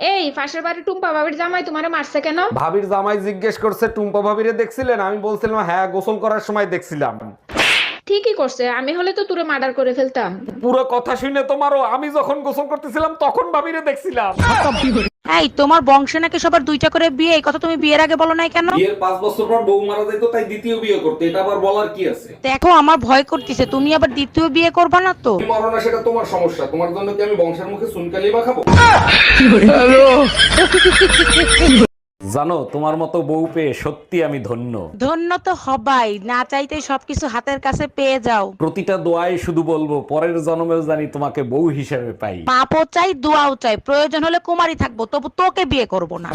এই পাশের বাড়ি টুম্পা ভাবির জামাই তোমারে মারছে কেন? ভাবির জামাই জিজ্ঞেস করছে, টুম্পা ভাবিরে দেখছিলেন? আমি বলছিলাম হ্যাঁ গোসল করার সময় দেখছিলাম। ঠিকই করছে আমি হলে তো তুরে মার্ডার করে ফেলতাম। পুরো কথা শুনে তোমারও আমি যখন গোসল করতেছিলাম তখন ভাবিরে দেখছিলাম। এই তোমার বংশে নাকি সবার দুইটা করে বিয়ে? এই কথা তুমি বিয়ের আগে বলো নাই কেন? বিয়ের পাঁচ বছর পর বউ মারা যাইতো তাই দ্বিতীয় বিয়ে করতে। এটা আবার বলার কি আছে? দেখো আমার ভয় করতেছে তুমি আবার দ্বিতীয় বিয়ে করবে না তো? তুমি মরো না সেটা তোমার সমস্যা। তোমার জন্য কি আমি বংশের মুখে সুনকালি বা খাব? জানো তোমার মতো বউ পেয়ে সত্যি আমি ধন্য। ধন্য তো হবাই না চাইতে সবকিছু হাতের কাছে পেয়ে যাও। প্রতিটা দোয়াই শুধু বলব পরের জন্মেও জানি তোমাকে বউ হিসেবে পাই। পাপও চাই দোয়াও চাই প্রয়োজন হলে কুমারী থাকব তবু তোকে বিয়ে করব না।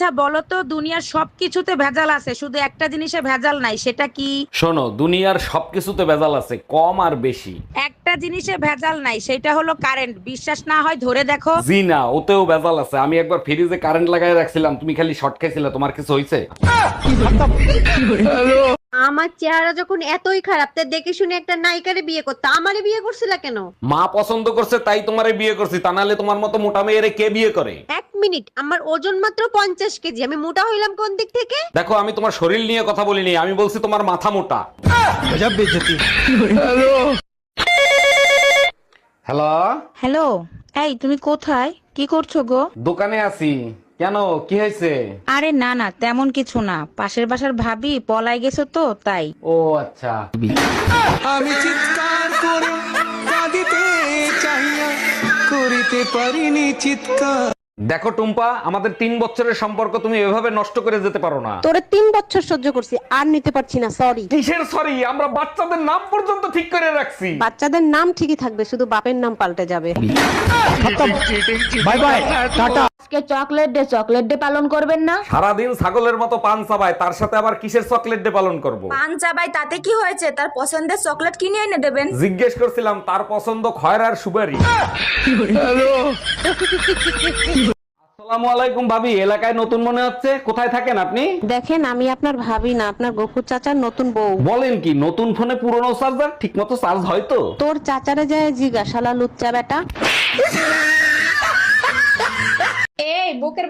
আচ্ছা বলো তো দুনিয়ার সবকিছুতে ভেজাল আছে শুধু একটা জিনিসে ভেজাল নাই সেটা কি? শোনো দুনিয়ার সবকিছুতে ভেজাল আছে কম আর বেশি। একটা জিনিসে ভেজাল নাই সেটা হলো কারেন্ট। বিশ্বাস না হয় ধরে দেখো। জি না ওতেও ভেজাল আছে। আমি একবার ফ্রিজে কারেন্ট লাগাই রাখছিলাম তুমি খালি শর্ট খাইছিলে তোমার কিছু হয়েছে আমার চেহারা যখন এতই খারাপ তা দেখে শুনে একটা নায়িকারে বিয়ে করতে আমারে বিয়ে করছিল কেন? মা পছন্দ করছে তাই তোমারে বিয়ে করছি তা নাহলে তোমার মতো মোটা মেয়েরে কে বিয়ে করে? এক মিনিট আমার ওজন মাত্র পঞ্চাশ কেজি আমি মোটা হইলাম কোন দিক থেকে? দেখো আমি তোমার শরীর নিয়ে কথা বলিনি আমি বলছি তোমার মাথা মোটা। হ্যালো হ্যালো এই তুমি কোথায়? কি করছ গো? দোকানে আছি। কেন? কি হয়েছে? আরে না না তেমন কিছু না। পাশের বাসার ভাবি পলাই গেছো তো তাই। ও আচ্ছা। আমি চিৎকার করে কাঁদিতে চাইয়া করিতে পারিনি চিৎকার। দেখো টুম্পা আমাদের তিন বছরের সম্পর্ক তুমি এভাবে নষ্ট করে যেতে পারো না। তোরে তিন বছর সহ্য করছি আর নিতে পারছি না সরি কিসের সরি আমরা বাচ্চাদের নাম পর্যন্ত ঠিক করে রাখছি। বাচ্চাদের নাম ঠিকই থাকবে শুধু বাপের নাম পাল্টে যাবে। বাই বাই টাটা আজকে চকলেট ডে চকলেট ডে পালন করবেন না? সারাদিন ছাগলের মতো পান চাবায় তার সাথে আবার কিসের চকলেট ডে পালন করব? পান চাবাই তাতে কি হয়েছে? তার পছন্দের চকলেট কিনে এনে দেবেন। জিজ্ঞেস করছিলাম তার পছন্দ খয়রার আর সুপারি। আসসালামু আলাইকুম ভাবি এলাকায় নতুন মনে হচ্ছে? কোথায় থাকেন আপনি? দেখেন আমি আপনার ভাবি না আপনার গফুর চাচার নতুন বউ। বলেন কি নতুন ফোনে পুরনো চার্জার ঠিক মতো চার্জ হয় তো? তোর চাচারে যায় জিজ্ঞাসালা লুচ্চা বেটা।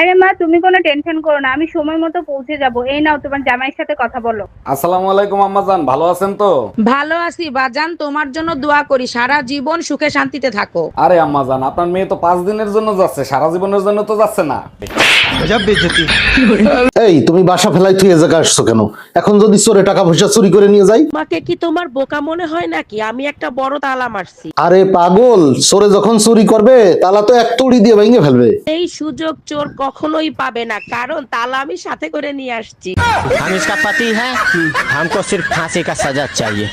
আরে মা তুমি কোনো টেনশন করো না আমি সময় মতো পৌঁছে যাব। এই নাও তোমার জামাইয়ের সাথে কথা বলো। আসসালামু আলাইকুম আম্মা জান ভালো আছেন তো? ভালো আছি বাজান। তোমার জন্য দোয়া করি সারা জীবন সুখে শান্তিতে থাকো। আরে আম্মা জান আপনার মেয়ে তো পাঁচ দিনের জন্য যাচ্ছে সারা জীবনের জন্য তো যাচ্ছে না। এই তুমি বাসা ফেলাই তুই এ জায়গায় আসছো কেন এখন যদি চোরে টাকা পয়সা চুরি করে নিয়ে যাই তোমাকে কি তোমার বোকা মনে হয় নাকি আমি একটা বড় তালা মারছি আরে পাগল চোরে যখন চুরি করবে তালা তো এক তুড়ি দিয়ে ভেঙে ফেলবে এই সুযোগ চোর কখনোই পাবে না কারণ তালা আমি সাথে করে নিয়ে আসছি हम इसका पति है हमको सिर्फ फांसी का सजा चाहिए